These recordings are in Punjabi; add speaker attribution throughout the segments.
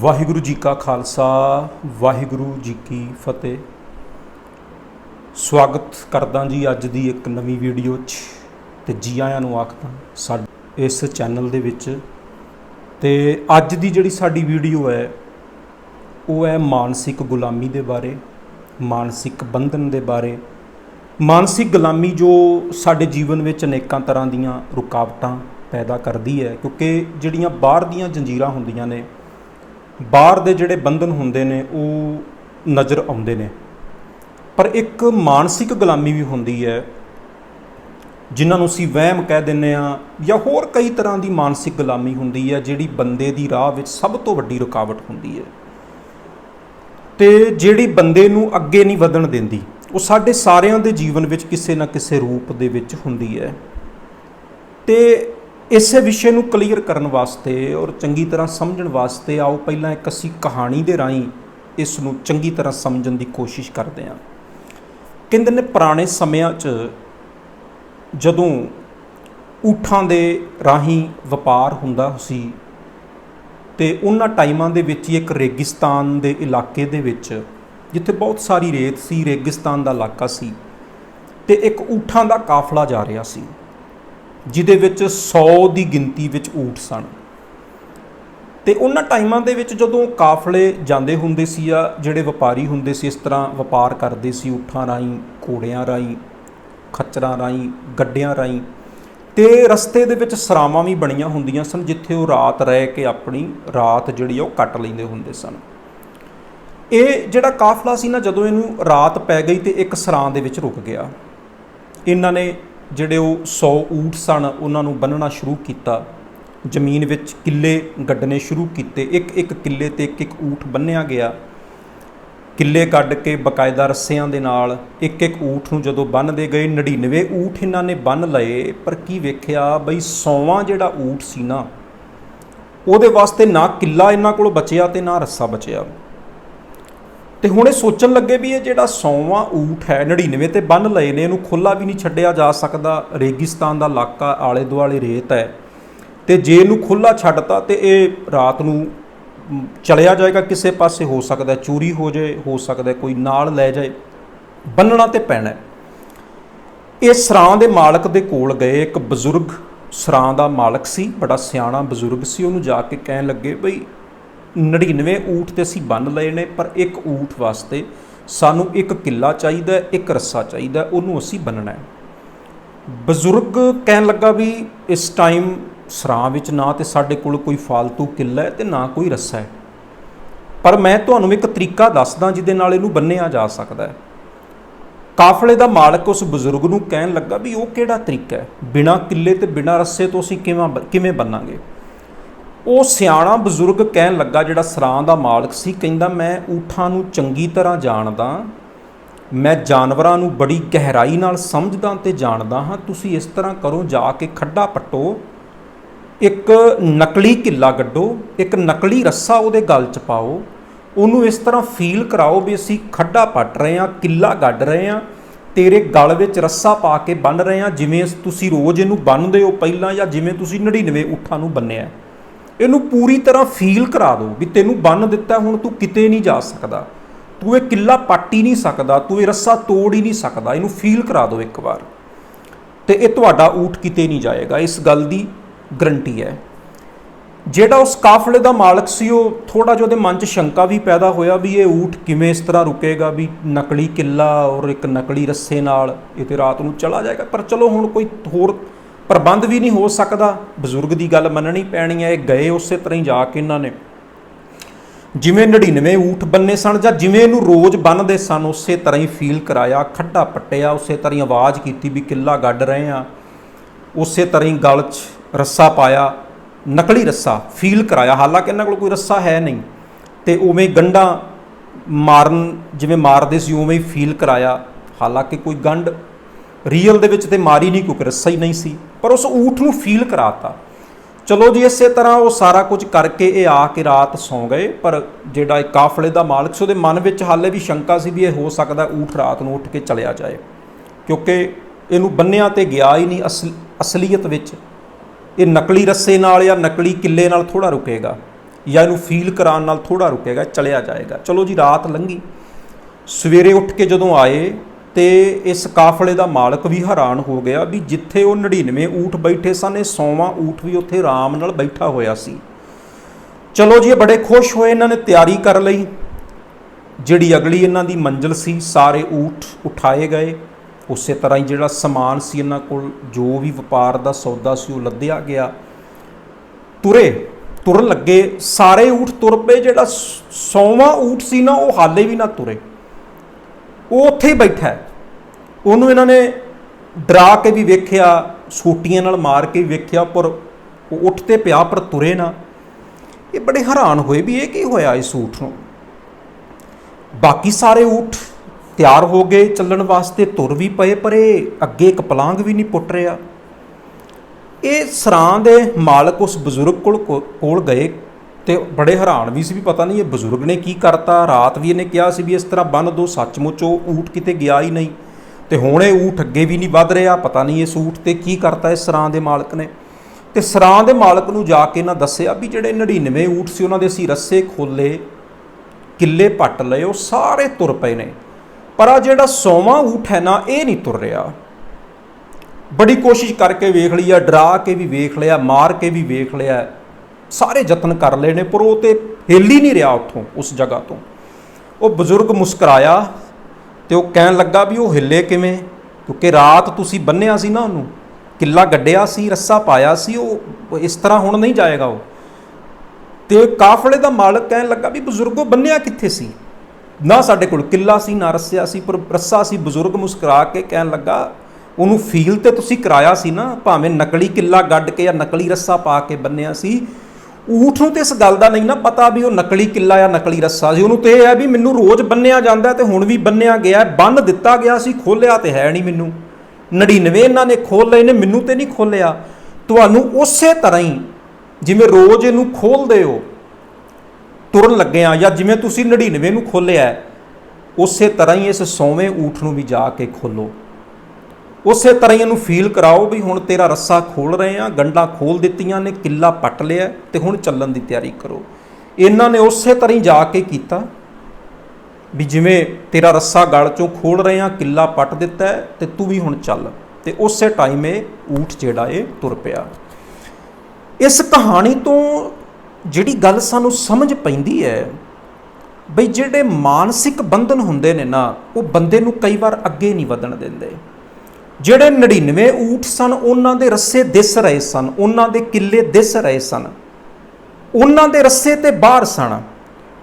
Speaker 1: ਵਾਹਿਗੁਰੂ ਜੀ ਕਾ ਖਾਲਸਾ, ਵਾਹਿਗੁਰੂ ਜੀ ਕੀ ਫਤਿਹ। ਸਵਾਗਤ ਕਰਦਾ ਜੀ ਅੱਜ ਦੀ ਇੱਕ ਨਵੀਂ ਵੀਡੀਓ 'ਚ ਤੇ ਜੀ ਆਇਆਂ ਨੂੰ ਆਖਦਾ ਸਾਡੇ ਇਸ ਚੈਨਲ ਦੇ ਵਿੱਚ। ਤੇ ਅੱਜ ਦੀ ਜਿਹੜੀ ਸਾਡੀ ਵੀਡੀਓ ਹੈ, ਉਹ ਹੈ ਮਾਨਸਿਕ ਗੁਲਾਮੀ ਦੇ ਬਾਰੇ, ਮਾਨਸਿਕ ਬੰਧਨ ਦੇ ਬਾਰੇ। ਮਾਨਸਿਕ ਗੁਲਾਮੀ ਜੋ ਸਾਡੇ ਜੀਵਨ ਵਿੱਚ ਅਨੇਕਾਂ ਤਰ੍ਹਾਂ ਦੀਆਂ ਰੁਕਾਵਟਾਂ ਪੈਦਾ ਕਰਦੀ ਹੈ, ਕਿਉਂਕਿ ਜਿਹੜੀਆਂ ਬਾਹਰ ਦੀਆਂ ਜੰਜੀਰਾਂ ਹੁੰਦੀਆਂ ਨੇ ਬਾਹਰ ਦੇ ਜਿਹੜੇ ਬੰਧਨ ਹੁੰਦੇ ਨੇ, ਉਹ ਨਜ਼ਰ ਆਉਂਦੇ ਨੇ। ਪਰ ਇੱਕ ਮਾਨਸਿਕ ਗੁਲਾਮੀ ਵੀ ਹੁੰਦੀ ਹੈ, ਜਿਨ੍ਹਾਂ ਨੂੰ ਅਸੀਂ ਵਹਿਮ ਕਹਿ ਦਿੰਨੇ ਆ ਜਾਂ ਹੋਰ ਕਈ ਤਰ੍ਹਾਂ ਦੀ ਮਾਨਸਿਕ ਗੁਲਾਮੀ ਹੁੰਦੀ ਹੈ, ਜਿਹੜੀ ਬੰਦੇ ਦੀ ਰਾਹ ਵਿੱਚ ਸਭ ਤੋਂ ਵੱਡੀ ਰੁਕਾਵਟ ਹੁੰਦੀ ਹੈ। ਤੇ ਜਿਹੜੀ ਬੰਦੇ ਨੂੰ ਅੱਗੇ ਨਹੀਂ ਵਧਣ ਦਿੰਦੀ, ਉਹ ਸਾਡੇ ਸਾਰਿਆਂ ਦੇ ਜੀਵਨ ਵਿੱਚ ਕਿਸੇ ਨਾ ਕਿਸੇ ਰੂਪ ਦੇ ਵਿੱਚ ਹੁੰਦੀ ਹੈ। ਤੇ ਇਸੇ ਵਿਸ਼ੇ ਨੂੰ ਕਲੀਅਰ ਕਰਨ ਵਾਸਤੇ ਔਰ ਚੰਗੀ ਤਰ੍ਹਾਂ ਸਮਝਣ ਵਾਸਤੇ ਆਓ, ਪਹਿਲਾਂ ਇੱਕ ਅਸੀਂ ਕਹਾਣੀ ਦੇ ਰਾਹੀਂ ਇਸ ਨੂੰ ਚੰਗੀ ਤਰ੍ਹਾਂ ਸਮਝਣ ਦੀ ਕੋਸ਼ਿਸ਼ ਕਰਦੇ ਹਾਂ। ਕਹਿੰਦੇ ਨੇ ਪੁਰਾਣੇ ਸਮਿਆਂ 'ਚ ਜਦੋਂ ਊਠਾਂ ਦੇ ਰਾਹੀਂ ਵਪਾਰ ਹੁੰਦਾ ਸੀ ਤੇ ਉਹਨਾਂ ਟਾਈਮਾਂ ਦੇ ਵਿੱਚ ਹੀ ਇੱਕ ਰੇਗਿਸਤਾਨ ਦੇ ਇਲਾਕੇ ਦੇ ਵਿੱਚ, ਜਿੱਥੇ ਬਹੁਤ ਸਾਰੀ ਰੇਤ ਸੀ, ਰੇਗਿਸਤਾਨ ਦਾ ਇਲਾਕਾ ਸੀ, ਤੇ ਇੱਕ ਊਠਾਂ ਦਾ ਕਾਫਲਾ ਜਾ ਰਿਹਾ ਸੀ। ਜਿਹਦੇ ਵਿੱਚ 100 ਦੀ ਗਿਣਤੀ ਵਿੱਚ ਊਠ ਸਨ। ਤੇ ਉਹਨਾਂ ਟਾਈਮਾਂ ਦੇ ਵਿੱਚ ਜਦੋਂ ਕਾਫਲੇ ਜਾਂਦੇ ਹੁੰਦੇ ਸੀ ਆ ਜਿਹੜੇ ਵਪਾਰੀ ਹੁੰਦੇ ਸੀ, ਇਸ ਤਰ੍ਹਾਂ ਵਪਾਰ ਕਰਦੇ ਸੀ, ਊਠਾਂ ਰਾਹੀਂ, ਘੋੜਿਆਂ ਰਾਹੀਂ, ਖੱਚਰਾਂ ਰਾਹੀਂ, ਗੱਡਿਆਂ ਰਾਹੀਂ, ਤੇ ਰਸਤੇ ਦੇ ਵਿੱਚ ਸਰਾਵਾਂ ਵੀ ਬਣੀਆਂ ਹੁੰਦੀਆਂ ਸਨ, ਜਿੱਥੇ ਉਹ ਰਾਤ ਰਹਿ ਕੇ ਆਪਣੀ ਰਾਤ ਜਿਹੜੀ ਆ ਉਹ ਕੱਟ ਲੈਂਦੇ ਹੁੰਦੇ ਸਨ। ਇਹ ਜਿਹੜਾ ਕਾਫਲਾ ਸੀ ਨਾ, ਜਦੋਂ ਇਹਨੂੰ ਰਾਤ ਪੈ ਗਈ ਤੇ ਇੱਕ ਸਰਾਂ ਦੇ ਵਿੱਚ ਰੁਕ ਗਿਆ। ਇਹਨਾਂ ਨੇ ਜਿਹੜੇ ਉਹ 100 ਊਠ ਸਨ, ਉਹਨਾਂ ਨੂੰ ਬੰਨਣਾ ਸ਼ੁਰੂ ਕੀਤਾ। ਜ਼ਮੀਨ ਵਿੱਚ ਕਿੱਲੇ ਗੱਡਣੇ ਸ਼ੁਰੂ ਕੀਤੇ। ਇੱਕ ਇੱਕ ਕਿੱਲੇ ਤੇ ਇੱਕ ਇੱਕ ਊਠ ਬੰਨਿਆ ਗਿਆ। ਕਿੱਲੇ ਕੱਢ ਕੇ ਬਕਾਇਦਾ ਰੱਸਿਆਂ ਦੇ ਨਾਲ ਇੱਕ ਇੱਕ ਊਠ ਨੂੰ ਜਦੋਂ ਬੰਨਦੇ ਗਏ 99 ਊਠ ਇਹਨਾਂ ਨੇ ਬੰਨ ਲਏ। ਪਰ ਕੀ ਵੇਖਿਆ ਬਈ ਸੌਵਾਂ ਜਿਹੜਾ ਊਠ ਸੀ ਨਾ, ਉਹਦੇ ਵਾਸਤੇ ਨਾ ਕਿੱਲਾ ਇਹਨਾਂ ਕੋਲ ਬਚਿਆ ਤੇ ਨਾ ਰੱਸਾ ਬਚਿਆ। ਤੇ ਹੁਣ ਇਹ ਸੋਚਣ ਲੱਗੇ ਵੀ ਇਹ ਜਿਹੜਾ ਸੌਵਾਂ ਊਠ ਹੈ 99 ਤੇ ਬੰਨ ਲਏ ਨੇ, ਇਹਨੂੰ ਖੁੱਲਾ ਵੀ ਨਹੀਂ ਛੱਡਿਆ ਜਾ ਸਕਦਾ। ਰੇਗਿਸਤਾਨ ਦਾ ਇਲਾਕਾ ਆਲੇ ਦੁਆਲੇ ਰੇਤ ਹੈ ਤੇ ਜੇ ਇਹਨੂੰ ਖੁੱਲਾ ਛੱਡਤਾ ਤੇ ਇਹ ਰਾਤ ਨੂੰ ਚਲਿਆ ਜਾਏਗਾ ਕਿਸੇ ਪਾਸੇ, ਹੋ ਸਕਦਾ ਚੋਰੀ ਹੋ ਜਾਏ, ਹੋ ਸਕਦਾ ਕੋਈ ਨਾਲ ਲੈ ਜਾਏ ਬੰਨਣਾ ਤੇ ਪੈਣਾ ਇਹ ਸਰਾਂ ਦੇ ਮਾਲਕ ਦੇ ਕੋਲ ਗਏ, ਇੱਕ ਬਜ਼ੁਰਗ ਸਰਾਂ ਦਾ ਮਾਲਕ ਸੀ, ਬੜਾ ਸਿਆਣਾ ਬਜ਼ੁਰਗ ਸੀ, ਉਹਨੂੰ ਜਾ ਕੇ ਕਹਿਣ ਲੱਗੇ, ਬਈ 99 ਊਠ ਤੇ ਅਸੀਂ ਬੰਨ ਲਏ ਨੇ, ਪਰ ਇੱਕ ਊਠ ਵਾਸਤੇ ਸਾਨੂੰ ਇੱਕ ਕਿੱਲਾ ਚਾਹੀਦਾ, ਇੱਕ ਰੱਸਾ ਚਾਹੀਦਾ, ਉਹਨੂੰ ਅਸੀਂ ਬੰਨਣਾ ਹੈ। ਬਜ਼ੁਰਗ ਕਹਿਣ ਲੱਗਾ ਵੀ ਇਸ ਟਾਈਮ ਸਰਾਂ ਵਿੱਚ ਨਾ ਤੇ ਸਾਡੇ ਕੋਲ ਕੋਈ ਫालतू ਕਿੱਲਾ ਹੈ ਤੇ ਨਾ ਕੋਈ ਰੱਸਾ ਹੈ। ਪਰ ਮੈਂ ਤੁਹਾਨੂੰ ਇੱਕ ਤਰੀਕਾ ਦੱਸਦਾ ਜਿਹਦੇ ਨਾਲ ਇਹਨੂੰ ਬੰਨਿਆ ਜਾ ਸਕਦਾ ਹੈ। ਕਾਫਲੇ ਦਾ ਮਾਲਕ ਉਸ ਬਜ਼ੁਰਗ ਨੂੰ ਕਹਿਣ ਲੱਗਾ ਵੀ ਉਹ ਕਿਹੜਾ ਤਰੀਕਾ ਹੈ? ਬਿਨਾ ਕਿੱਲੇ ਤੇ ਬਿਨਾ ਰੱਸੇ ਤੋਂ ਅਸੀਂ ਕਿਵੇਂ ਕਿਵੇਂ ਬੰਨਾਂਗੇ? ਉਹ ਸਿਆਣਾ ਬਜ਼ੁਰਗ ਕਹਿਣ ਲੱਗਾ ਜਿਹੜਾ ਸਰਾਂ ਦਾ ਮਾਲਕ ਸੀ, ਕਹਿੰਦਾ, ਮੈਂ ਊਠਾਂ ਨੂੰ ਚੰਗੀ ਤਰ੍ਹਾਂ ਜਾਣਦਾ, ਮੈਂ ਜਾਨਵਰਾਂ ਨੂੰ ਬੜੀ ਗਹਿਰਾਈ ਨਾਲ ਸਮਝਦਾ ਤੇ ਜਾਣਦਾ ਹਾਂ। ਤੁਸੀਂ ਇਸ ਤਰ੍ਹਾਂ ਕਰੋ, ਜਾ ਕੇ ਖੱਡਾ ਪੱਟੋ, ਇੱਕ ਨਕਲੀ ਕਿੱਲਾ ਗੱਡੋ, ਇੱਕ ਨਕਲੀ ਰੱਸਾ ਉਹਦੇ ਗਲ 'ਚ ਪਾਓ, ਉਹਨੂੰ ਇਸ ਤਰ੍ਹਾਂ ਫੀਲ ਕਰਾਓ ਵੀ ਅਸੀਂ ਖੱਡਾ ਪੱਟ ਰਹੇ ਹਾਂ, ਕਿੱਲਾ ਗੱਡ ਰਹੇ ਹਾਂ, ਤੇਰੇ ਗਲ ਵਿੱਚ ਰੱਸਾ ਪਾ ਕੇ ਬੰਨ ਰਹੇ ਹਾਂ, ਜਿਵੇਂ ਤੁਸੀਂ ਰੋਜ਼ ਇਹਨੂੰ ਬੰਨਦੇ ਹੋ ਪਹਿਲਾਂ ਜਾਂ ਜਿਵੇਂ ਤੁਸੀਂ 99 ਊਠਾਂ ਨੂੰ ਬੰਨਿਆ ਇਹਨੂੰ ਪੂਰੀ ਤਰ੍ਹਾਂ ਫੀਲ ਕਰਾ ਦਿਓ ਵੀ ਤੈਨੂੰ ਬੰਨ ਦਿੱਤਾ, ਹੁਣ ਤੂੰ ਕਿਤੇ ਨਹੀਂ ਜਾ ਸਕਦਾ। ਤੂੰ ਇਹ ਕਿੱਲਾ ਪੱਟ ਹੀ ਨਹੀਂ ਸਕਦਾ, ਤੂੰ ਇਹ ਰੱਸਾ ਤੋੜ ਹੀ ਨਹੀਂ ਸਕਦਾ, ਇਹਨੂੰ ਫੀਲ ਕਰਾ ਦਿਓ ਇੱਕ ਵਾਰ। ਤੇ ਇਹ ਤੁਹਾਡਾ ਊਠ ਕਿਤੇ ਨਹੀਂ ਜਾਏਗਾ, ਇਸ ਗੱਲ ਦੀ ਗਰੰਟੀ ਹੈ। ਜਿਹੜਾ ਉਸ ਕਾਫਲੇ ਦਾ ਮਾਲਕ ਸੀ, ਉਹ ਥੋੜਾ ਜਿਹਾ ਉਹਦੇ ਮਨ 'ਚ ਸ਼ੰਕਾ ਵੀ ਪੈਦਾ ਹੋਇਆ ਵੀ ਇਹ ਊਠ ਕਿਵੇਂ ਇਸ ਤਰ੍ਹਾਂ ਰੁਕੇਗਾ, ਵੀ ਨਕਲੀ ਕਿੱਲਾ ਔਰ ਇੱਕ ਨਕਲੀ ਰੱਸੇ ਨਾਲ ਇਹ ਤੇ ਰਾਤ ਨੂੰ ਚਲਾ ਜਾਏਗਾ। ਪਰ ਚਲੋ ਹੁਣ ਕੋਈ ਹੋਰ ਪ੍ਰਬੰਧ ਵੀ ਨਹੀਂ ਹੋ ਸਕਦਾ। ਬਜ਼ੁਰਗ ਦੀ ਗੱਲ ਮੰਨਣੀ ਪੈਣੀ ਹੈ। ਇਹ ਗਏ ਉਸੇ ਤਰ੍ਹਾਂ ਹੀ ਜਾ ਕੇ ਇਹਨਾਂ ਨੇ। ਜਿਵੇਂ 99 ਊਠ ਬੰਨੇ ਸਨ ਜਾਂ ਜਿਵੇਂ ਇਹਨੂੰ ਰੋਜ਼ ਬੰਨਦੇ ਸਨ, ਉਸੇ ਤਰ੍ਹਾਂ ਹੀ ਫੀਲ ਕਰਾਇਆ। ਖੱਡਾ ਪੱਟਿਆ, ਉਸੇ ਤਰ੍ਹਾਂ ਹੀ ਆਵਾਜ਼ ਕੀਤੀ ਵੀ ਕਿੱਲਾ ਗੱਡ ਰਹੇ ਆ ਉਸੇ ਤਰ੍ਹਾਂ ਹੀ ਗਲ 'ਚ ਰੱਸਾ ਪਾਇਆ, ਨਕਲੀ ਰੱਸਾ ਫੀਲ ਕਰਾਇਆ। ਹਾਲਾਂਕਿ ਇਹਨਾਂ ਕੋਲ ਕੋਈ ਰੱਸਾ ਹੈ ਨਹੀਂ। ਤੇ ਉਵੇਂ ਗੰਡਾ ਮਾਰਨ, ਜਿਵੇਂ ਮਾਰਦੇ ਸੀ, ਉਵੇਂ ਹੀ ਫੀਲ ਕਰਾਇਆ। ਹਾਲਾਂਕਿ ਕੋਈ ਗੰਢ ਰੀਅਲ ਦੇ ਵਿੱਚ ਤੇ ਮਾਰੀ ਨਹੀਂ ਕਿਉਂਕਿ ਰੱਸਾ ਹੀ ਨਹੀਂ ਸੀ। ਪਰ ਉਸ ਊਠ ਨੂੰ ਫੀਲ ਕਰਾਤਾ। ਚਲੋ ਜੀ, ਇਸੇ ਤਰ੍ਹਾਂ ਉਹ ਸਾਰਾ ਕੁਝ ਕਰਕੇ ਇਹ ਆ ਕੇ ਰਾਤ ਸੌਂ ਗਏ, ਪਰ ਜਿਹੜਾ ਇਹ ਕਾਫਲੇ ਦਾ ਮਾਲਕ ਸੀ, ਉਹਦੇ ਮਨ ਵਿੱਚ ਹਾਲੇ ਵੀ ਸ਼ੰਕਾ ਸੀ ਵੀ ਇਹ ਹੋ ਸਕਦਾ ਊਠ ਰਾਤ ਨੂੰ ਉੱਠ ਕੇ ਚਲਿਆ ਜਾਏ। ਕਿਉਂਕਿ ਇਹਨੂੰ ਬੰਨਿਆ ਤੇ ਗਿਆ ਹੀ ਨਹੀਂ ਅਸਲ, ਅਸਲੀਅਤ ਵਿੱਚ। ਇਹ ਨਕਲੀ ਰੱਸੇ ਨਾਲ ਜਾਂ ਨਕਲੀ ਕਿੱਲੇ ਨਾਲ ਥੋੜਾ ਰੁਕੇਗਾ, ਜਾਂ ਇਹਨੂੰ ਫੀਲ ਕਰਾਉਣ ਨਾਲ ਥੋੜਾ ਰੁਕੇਗਾ, ਚਲਿਆ ਜਾਏਗਾ। ਚਲੋ ਜੀ, ਰਾਤ ਲੰਘੀ। ਸਵੇਰੇ ਉੱਠ ਕੇ ਜਦੋਂ ਆਏ ਤੇ ਇਸ ਕਾਫਲੇ ਦਾ ਮਾਲਕ ਵੀ ਹੈਰਾਨ ਹੋ ਗਿਆ ਵੀ ਜਿੱਥੇ ਉਹ 99 ਊਠ ਬੈਠੇ ਸਨ, ਇਹ 100ਵਾਂ ਊਠ ਵੀ ਉੱਥੇ ਆਰਾਮ ਨਾਲ ਬੈਠਾ ਹੋਇਆ ਸੀ। ਚਲੋ ਜੀ, ਇਹ ਬੜੇ ਖੁਸ਼ ਹੋਏ ਇਹਨਾਂ ਨੇ ਤਿਆਰੀ ਕਰ ਲਈ। ਜਿਹੜੀ ਅਗਲੀ ਇਹਨਾਂ ਦੀ ਮੰਜ਼ਿਲ ਸੀ, ਸਾਰੇ ਊਠ ਉਠਾਏ ਗਏ। ਉਸੇ ਤਰ੍ਹਾਂ ਹੀ ਜਿਹੜਾ ਸਮਾਨ ਸੀ ਇਹਨਾਂ ਕੋਲ, ਜੋ ਵੀ ਵਪਾਰ ਦਾ ਸੌਦਾ ਸੀ ਉਹ ਲੱਦਿਆ ਗਿਆ। ਤੁਰੇ, ਤੁਰਨ ਲੱਗੇ, ਸਾਰੇ ਊਠ ਤੁਰ ਪਏ, ਜਿਹੜਾ 100ਵਾਂ ਊਠ ਸੀ ਨਾ, ਉਹ ਹਾਲੇ ਵੀ ਨਾ ਤੁਰੇ। ਉਹ ਉੱਥੇ ਹੀ ਬੈਠਾ ਹੈ। ਉਹਨੂੰ ਇਹਨਾਂ ਨੇ ਡਰਾ ਕੇ ਵੀ ਵੇਖਿਆ, ਸੋਟੀਆਂ ਨਾਲ ਮਾਰ ਕੇ ਵੀ ਵੇਖਿਆ, ਪਰ ਉਹ ਉੱਠ ਤੇ ਪਿਆ, ਪਰ ਤੁਰੇ ਨਾ। ਇਹ ਬੜੇ ਹੈਰਾਨ ਹੋਏ ਵੀ ਇਹ ਕੀ ਹੋਇਆ ਇਸ ਊਠ ਨੂੰ। ਬਾਕੀ ਸਾਰੇ ਊਠ ਤਿਆਰ ਹੋ ਗਏ, ਚੱਲਣ ਵਾਸਤੇ ਤੁਰ ਵੀ ਪਏ, ਪਰ ਇਹ ਅੱਗੇ ਇੱਕ ਪਲਾਂਗ ਵੀ ਨਹੀਂ ਪੁੱਟ ਰਿਹਾ। ਇਹ ਸਰਾਂ ਦੇ ਮਾਲਕ ਉਸ ਬਜ਼ੁਰਗ ਕੋਲ ਕੋਲ ਗਏ। ਤੇ ਬੜੇ ਹੈਰਾਨ ਵੀ ਸੀ ਵੀ ਪਤਾ ਨਹੀਂ ਇਹ ਬਜ਼ੁਰਗ ਨੇ ਕੀ ਕਰਤਾ, ਰਾਤ ਵੀ ਇਹਨੇ ਕਿਹਾ ਸੀ ਵੀ ਇਸ ਤਰ੍ਹਾਂ ਬੰਨ ਦੋ, ਸੱਚਮੁੱਚ ਉਹ ਊਠ ਕਿਤੇ ਗਿਆ ਹੀ ਨਹੀਂ। ਤੇ ਹੁਣ ਇਹ ਊਠ ਅੱਗੇ ਵੀ ਨਹੀਂ ਵੱਧ ਰਿਹਾ, ਪਤਾ ਨਹੀਂ ਇਸ ਊਠ ਤੇ ਕੀ ਕਰਤਾ ਇਸ ਸਰਾਂ ਦੇ ਮਾਲਕ ਨੇ। ਤੇ ਸਰਾਂ ਦੇ ਮਾਲਕ ਨੂੰ ਜਾ ਕੇ ਇਹਨਾਂ ਦੱਸਿਆ ਵੀ ਜਿਹੜੇ 99 ਊਠ ਸੀ ਉਹਨਾਂ ਦੇ ਅਸੀਂ ਰੱਸੇ, ਖੋਲੇ, ਕਿੱਲੇ ਪੱਟ ਲਏ, ਉਹ ਸਾਰੇ ਤੁਰ ਪਏ ਨੇ। ਪਰ ਆ ਜਿਹੜਾ 100ਵਾਂ ਊਠ ਹੈ ਨਾ, ਇਹ ਨਹੀਂ ਤੁਰ ਰਿਹਾ। ਬੜੀ ਕੋਸ਼ਿਸ਼ ਕਰਕੇ ਵੇਖ ਲਈ ਆ, ਡਰਾ ਕੇ ਵੀ ਵੇਖ ਲਿਆ, ਮਾਰ ਕੇ ਵੀ ਵੇਖ ਲਿਆ। ਸਾਰੇ ਯਤਨ ਕਰ ਲਏ ਨੇ, ਪਰ ਉਹ ਤੇ ਹਿੱਲ ਹੀ ਨਹੀਂ ਰਿਹਾ ਉੱਥੋਂ, ਉਸ ਜਗ੍ਹਾ ਤੋਂ। ਉਹ ਬਜ਼ੁਰਗ ਮੁਸਕਰਾਇਆ ਤੇ ਉਹ ਕਹਿਣ ਲੱਗਾ ਵੀ ਉਹ ਹਿੱਲੇ ਕਿਵੇਂ? ਕਿਉਂਕਿ ਰਾਤ ਤੁਸੀਂ ਬੰਨਿਆ ਸੀ ਨਾ ਉਹਨੂੰ, ਕਿੱਲਾ ਗੱਡਿਆ ਸੀ, ਰੱਸਾ ਪਾਇਆ ਸੀ, ਉਹ ਇਸ ਤਰ੍ਹਾਂ ਹੁਣ ਨਹੀਂ ਜਾਏਗਾ ਉਹ। ਤੇ ਕਾਫਲੇ ਦਾ ਮਾਲਕ ਕਹਿਣ ਲੱਗਾ ਵੀ ਬਜ਼ੁਰਗੋ ਬੰਨਿਆ ਕਿੱਥੇ ਸੀ? ਨਾ ਸਾਡੇ ਕੋਲ ਕਿੱਲਾ ਸੀ, ਨਾ ਰੱਸਿਆ ਸੀ, ਪਰ ਰੱਸਾ ਸੀ, ਬਜ਼ੁਰਗ ਮੁਸਕਰਾ ਕੇ ਕਹਿਣ ਲੱਗਾ, ਉਹਨੂੰ ਫੀਲ ਤੇ ਤੁਸੀਂ ਕਰਾਇਆ ਸੀ ਨਾ, ਭਾਵੇਂ ਨਕਲੀ ਕਿੱਲਾ ਗੱਡ ਕੇ ਜਾਂ ਨਕਲੀ ਰੱਸਾ ਪਾ ਕੇ ਬੰਨਿਆ ਸੀ ਊਠ ਨੂੰ ਤੇ ਇਸ ਗੱਲ ਦਾ ਨਹੀਂ ਨਾ ਪਤਾ ਵੀ ਉਹ ਨਕਲੀ ਕਿੱਲਾ ਜਾਂ ਨਕਲੀ ਰੱਸਾ ਸੀ। ਉਹਨੂੰ ਤੇ ਇਹ ਹੈ ਵੀ ਮੈਨੂੰ ਰੋਜ਼ ਬੰਨਿਆ ਜਾਂਦਾ ਤੇ ਹੁਣ ਵੀ ਬੰਨਿਆ ਗਿਆ ਬੰਨ ਦਿੱਤਾ ਗਿਆ ਸੀ ਖੋਲਿਆ ਤੇ ਹੈ ਨਹੀਂ ਮੈਨੂੰ। 99 ਇਹਨਾਂ ਨੇ ਖੋਲ ਲਏ ਨੇ, ਮੈਨੂੰ ਤੇ ਨਹੀਂ ਖੋਲਿਆ ਤੁਹਾਨੂੰ ਉਸੇ ਤਰ੍ਹਾਂ ਹੀ ਜਿਵੇਂ ਰੋਜ਼ ਇਹਨੂੰ ਖੋਲਦੇ ਹੋ, ਤੁਰਨ ਲੱਗੇ ਆ ਜਾਂ ਜਿਵੇਂ ਤੁਸੀਂ 99 ਨੂੰ ਖੋਲਿਆ ਉਸੇ ਤਰ੍ਹਾਂ ਹੀ ਇਸ ਸੌਵੇਂ ਊਠ ਨੂੰ ਵੀ ਜਾ ਕੇ ਖੋਲੋ ਉਸੇ ਤਰ੍ਹਾਂ ਹੀ ਇਹਨੂੰ ਫੀਲ ਕਰਾਓ ਵੀ ਹੁਣ ਤੇਰਾ ਰੱਸਾ ਖੋਲ ਰਹੇ ਆ ਗੰਡਾ ਖੋਲ ਦਿੱਤੀਆਂ ਨੇ, ਕਿੱਲਾ ਪੱਟ ਲਿਆ ਤੇ ਹੁਣ ਚੱਲਣ ਦੀ ਤਿਆਰੀ ਕਰੋ। ਇਹਨਾਂ ਨੇ ਉਸੇ ਤਰ੍ਹਾਂ ਹੀ ਜਾ ਕੇ ਕੀਤਾ ਵੀ ਜਿਵੇਂ ਤੇਰਾ ਰੱਸਾ ਗਲ ਚੋਂ ਖੋਲ ਰਹੇ ਆ ਕਿੱਲਾ ਪੱਟ ਦਿੱਤਾ ਹੈ ਤੇ ਤੂੰ ਵੀ ਹੁਣ ਚੱਲ। ਤੇ ਉਸੇ ਟਾਈਮ ਇਹ ਊਠ ਜਿਹੜਾ ਇਹ ਤੁਰ ਪਿਆ। ਇਸ ਕਹਾਣੀ ਤੋਂ ਜਿਹੜੀ ਗੱਲ ਸਾਨੂੰ ਸਮਝ ਪੈਂਦੀ ਹੈ, ਬਈ ਜਿਹੜੇ ਮਾਨਸਿਕ ਬੰਧਨ ਹੁੰਦੇ ਨੇ ਨਾ, ਉਹ ਬੰਦੇ ਨੂੰ ਕਈ ਵਾਰ ਅੱਗੇ ਨਹੀਂ ਵਧਣ ਦਿੰਦੇ। ਜਿਹੜੇ 99 ਊਠ ਸਨ, ਉਹਨਾਂ ਦੇ ਰੱਸੇ ਦਿਸ ਰਹੇ ਸਨ, ਉਹਨਾਂ ਦੇ ਕਿੱਲੇ ਦਿਸ ਰਹੇ ਸਨ। ਉਹਨਾਂ ਦੇ ਰੱਸੇ ਤੇ ਬਾਹਰ ਸਨ।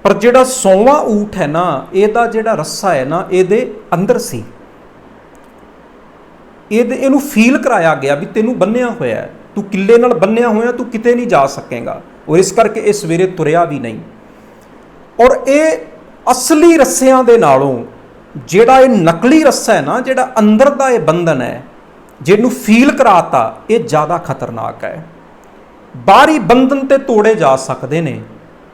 Speaker 1: ਪਰ ਜਿਹੜਾ 100ਵਾਂ ਊਠ ਹੈ ਨਾ, ਇਹਦਾ ਜਿਹੜਾ ਰੱਸਾ ਹੈ ਨਾ, ਇਹਦੇ ਅੰਦਰ ਸੀ। ਇਹਦੇ, ਇਹਨੂੰ ਫੀਲ ਕਰਾਇਆ ਗਿਆ ਵੀ ਤੈਨੂੰ ਬੰਨਿਆ ਹੋਇਆ ਹੈ। ਤੂੰ ਕਿੱਲੇ ਨਾਲ ਬੰਨਿਆ ਹੋਇਆ, ਤੂੰ ਕਿਤੇ ਨਹੀਂ ਜਾ ਸਕੇਗਾ। ਔਰ ਇਸ ਕਰਕੇ ਇਹ ਸਵੇਰੇ ਤੁਰਿਆ ਵੀ ਨਹੀਂ। ਔਰ ਇਹ ਅਸਲੀ ਰੱਸਿਆਂ ਦੇ ਨਾਲੋਂ ਜਿਹੜਾ ਇਹ ਨਕਲੀ ਰੱਸਾ ਹੈ ਨਾ, ਜਿਹੜਾ ਅੰਦਰ ਦਾ ਇਹ ਬੰਧਨ ਹੈ, ਜਿਹਨੂੰ ਫੀਲ ਕਰਾਤਾ, ਇਹ ਜ਼ਿਆਦਾ ਖਤਰਨਾਕ ਹੈ। ਬਾਹਰੀ ਬੰਧਨ ਤੇ ਤੋੜੇ ਜਾ ਸਕਦੇ ਨੇ,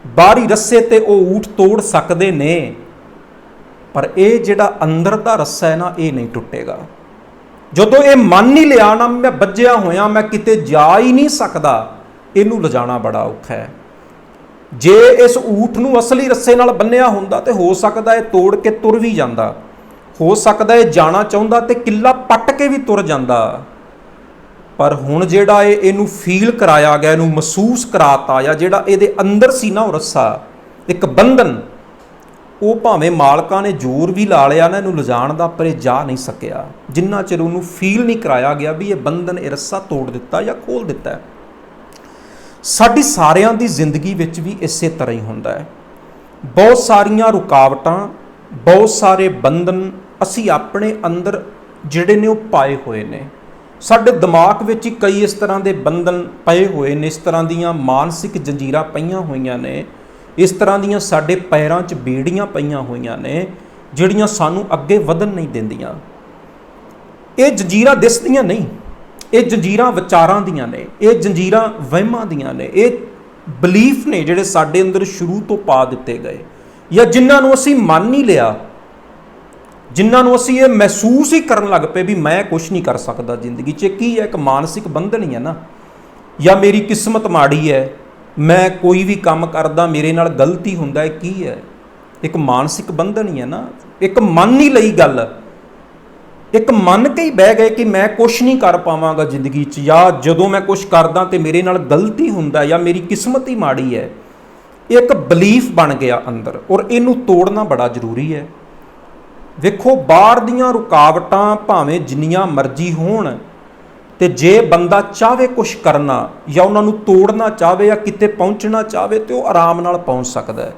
Speaker 1: ਬਾਹਰੀ ਰੱਸੇ ਤੇ ਉਹ ਊਠ ਤੋੜ ਸਕਦੇ ਨੇ, ਪਰ ਇਹ ਜਿਹੜਾ ਅੰਦਰ ਦਾ ਰੱਸਾ ਹੈ ਨਾ, ਇਹ ਨਹੀਂ ਟੁੱਟੇਗਾ। ਜਦੋਂ ਇਹ ਮੰਨ ਨਹੀਂ ਲਿਆ ਨਾ, ਮੈਂ ਵੱਜਿਆ ਹੋਇਆ, ਮੈਂ ਕਿਤੇ ਜਾ ਹੀ ਨਹੀਂ ਸਕਦਾ, ਇਹਨੂੰ ਲਿਜਾਣਾ ਬੜਾ ਔਖਾ ਹੈ। ਜੇ ਇਸ ਊਠ ਨੂੰ ਅਸਲੀ ਰੱਸੇ ਨਾਲ ਬੰਨਿਆ ਹੁੰਦਾ ਤੇ ਹੋ ਸਕਦਾ ਇਹ ਤੋੜ ਕੇ ਤੁਰ ਵੀ ਜਾਂਦਾ। ਹੋ ਸਕਦਾ ਇਹ ਜਾਣਾ ਚਾਹੁੰਦਾ ਤੇ ਕਿੱਲਾ ਪੱਟ ਕੇ ਵੀ ਤੁਰ ਜਾਂਦਾ। ਪਰ ਹੁਣ ਜਿਹੜਾ ਇਹ ਇਹਨੂੰ ਫੀਲ ਕਰਾਇਆ ਗਿਆ, ਇਹਨੂੰ ਮਹਿਸੂਸ ਕਰਾਤਾ ਜਾਂ ਜਿਹੜਾ ਇਹਦੇ ਅੰਦਰ ਸੀ ਨਾ ਉਹ ਰੱਸਾ, ਇੱਕ ਬੰਧਨ, ਉਹ ਭਾਵੇਂ ਮਾਲਕਾਂ ਨੇ ਜ਼ੋਰ ਵੀ ਲਾ ਲਿਆ ਨਾ, ਇਹਨੂੰ ਲਿਜਾਣ ਦਾ, ਪਰ ਇਹ ਜਾ ਨਹੀਂ ਸਕਿਆ। ਜਿੰਨਾ ਚਿਰ ਉਹਨੂੰ ਫੀਲ ਨਹੀਂ ਕਰਾਇਆ ਗਿਆ ਵੀ ਇਹ ਬੰਧਨ, ਇਹ ਰੱਸਾ ਤੋੜ ਦਿੱਤਾ ਜਾਂ ਖੋਲ ਦਿੱਤਾ। ਸਾਡੀ ਸਾਰਿਆਂ ਦੀ ਜ਼ਿੰਦਗੀ ਵਿੱਚ ਵੀ ਇਸੇ ਤਰ੍ਹਾਂ ਹੀ ਹੁੰਦਾ ਹੈ। ਬਹੁਤ ਸਾਰੀਆਂ ਰੁਕਾਵਟਾਂ, ਬਹੁਤ ਸਾਰੇ ਬੰਧਨ ਅਸੀਂ ਆਪਣੇ ਅੰਦਰ ਜਿਹੜੇ ਨੇ ਉਹ ਪਾਏ ਹੋਏ ਨੇ। ਸਾਡੇ ਦਿਮਾਗ ਵਿੱਚ ਹੀ ਕਈ ਇਸ ਤਰ੍ਹਾਂ ਦੇ ਬੰਧਨ ਪਏ ਹੋਏ ਨੇ, ਇਸ ਤਰ੍ਹਾਂ ਦੀਆਂ ਮਾਨਸਿਕ ਜੰਜੀਰਾਂ ਪਈਆਂ ਹੋਈਆਂ ਨੇ, ਇਸ ਤਰ੍ਹਾਂ ਦੀਆਂ ਸਾਡੇ ਪੈਰਾਂ 'ਚ ਬੀੜੀਆਂ ਪਈਆਂ ਹੋਈਆਂ ਨੇ, ਜਿਹੜੀਆਂ ਸਾਨੂੰ ਅੱਗੇ ਵਧਣ ਨਹੀਂ ਦਿੰਦੀਆਂ। ਇਹ ਜੰਜੀਰਾਂ ਦਿਸਦੀਆਂ ਨਹੀਂ। ਇਹ ਜੰਜੀਰਾਂ ਵਿਚਾਰਾਂ ਦੀਆਂ ਨੇ, ਇਹ ਜੰਜੀਰਾਂ ਵਹਿਮਾਂ ਦੀਆਂ ਨੇ, ਇਹ ਬਲੀਫ ਨੇ ਜਿਹੜੇ ਸਾਡੇ ਅੰਦਰ ਸ਼ੁਰੂ ਤੋਂ ਪਾ ਦਿੱਤੇ ਗਏ। ਜਾਂ ਜਿਨ੍ਹਾਂ ਨੂੰ ਅਸੀਂ ਮੰਨ ਨਹੀਂ ਲਿਆ, ਜਿਨ੍ਹਾਂ ਨੂੰ ਅਸੀਂ ਇਹ ਮਹਿਸੂਸ ਹੀ ਕਰਨ ਲੱਗ ਪਏ ਵੀ ਮੈਂ ਕੁਝ ਨਹੀਂ ਕਰ ਸਕਦਾ ਜ਼ਿੰਦਗੀ 'ਚ। ਇਹ ਕੀ ਹੈ? ਇੱਕ ਮਾਨਸਿਕ ਬੰਧਨ ਹੀ ਹੈ ਨਾ। ਜਾਂ ਮੇਰੀ ਕਿਸਮਤ ਮਾੜੀ ਹੈ, ਮੈਂ ਕੋਈ ਵੀ ਕੰਮ ਕਰਦਾ, ਮੇਰੇ ਨਾਲ ਗਲਤੀ ਹੁੰਦਾ ਹੈ ਕੀ ਹੈ? ਇੱਕ ਮਾਨਸਿਕ ਬੰਧਨ ਹੀ ਹੈ ਨਾ। ਇੱਕ ਮੰਨ ਹੀ ਲਈ ਗੱਲ ਇੱਕ ਮੰਨ ਕੇ ਹੀ ਬਹਿ ਗਏ ਕਿ ਮੈਂ ਕੁਝ ਨਹੀਂ ਕਰ ਪਾਵਾਂਗਾ ਜ਼ਿੰਦਗੀ 'ਚ, ਜਾਂ ਜਦੋਂ ਮੈਂ ਕੁਝ ਕਰਦਾ ਤੇ ਮੇਰੇ ਨਾਲ ਗਲਤੀ ਹੁੰਦਾ ਜਾਂ ਮੇਰੀ ਕਿਸਮਤ ਹੀ ਮਾੜੀ ਹੈ, ਇਹ ਇੱਕ ਬਲੀਫ ਬਣ ਗਿਆ ਅੰਦਰ ਔਰ ਇਹਨੂੰ ਤੋੜਨਾ ਬੜਾ ਜ਼ਰੂਰੀ ਹੈ। ਵੇਖੋ, ਬਾਹਰ ਦੀਆਂ ਰੁਕਾਵਟਾਂ ਭਾਵੇਂ ਜਿੰਨੀਆਂ ਮਰਜ਼ੀ ਹੋਣ ਤੇ ਜੇ ਬੰਦਾ ਚਾਹਵੇ ਕੁਝ ਕਰਨਾ ਜਾਂ ਉਹਨਾਂ ਨੂੰ ਤੋੜਨਾ ਚਾਹਵੇ ਜਾਂ ਕਿਤੇ ਪਹੁੰਚਣਾ ਚਾਹਵੇ ਤੇ ਉਹ ਆਰਾਮ ਨਾਲ ਪਹੁੰਚ ਸਕਦਾ ਹੈ।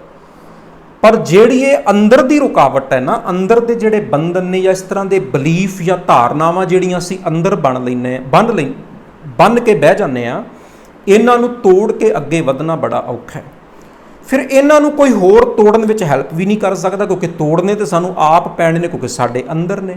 Speaker 1: ਪਰ ਜਿਹੜੀ ਇਹ ਅੰਦਰ ਦੀ ਰੁਕਾਵਟ ਹੈ ਨਾ, ਅੰਦਰ ਦੇ ਜਿਹੜੇ ਬੰਧਨ ਨੇ ਜਾਂ ਇਸ ਤਰ੍ਹਾਂ ਦੇ ਬਲੀਫ ਜਾਂ ਧਾਰਨਾਵਾਂ ਜਿਹੜੀਆਂ ਅਸੀਂ ਅੰਦਰ ਬਣ ਲੈਨੇ ਆ, ਬੰਨ ਲਈ, ਬੰਨ ਕੇ ਬਹਿ ਜਾਂਦੇ ਆ, ਇਹਨਾਂ ਨੂੰ ਤੋੜ ਕੇ ਅੱਗੇ ਵਧਣਾ ਬੜਾ ਔਖਾ ਹੈ। ਫਿਰ ਇਹਨਾਂ ਨੂੰ ਕੋਈ ਹੋਰ ਤੋੜਨ ਵਿੱਚ ਹੈਲਪ ਵੀ ਨਹੀਂ ਕਰ ਸਕਦਾ ਕਿਉਂਕਿ ਤੋੜਨੇ ਤੇ ਸਾਨੂੰ ਆਪ ਪੈਣੇ ਨੇ ਕਿਉਂਕਿ ਸਾਡੇ ਅੰਦਰ ਨੇ।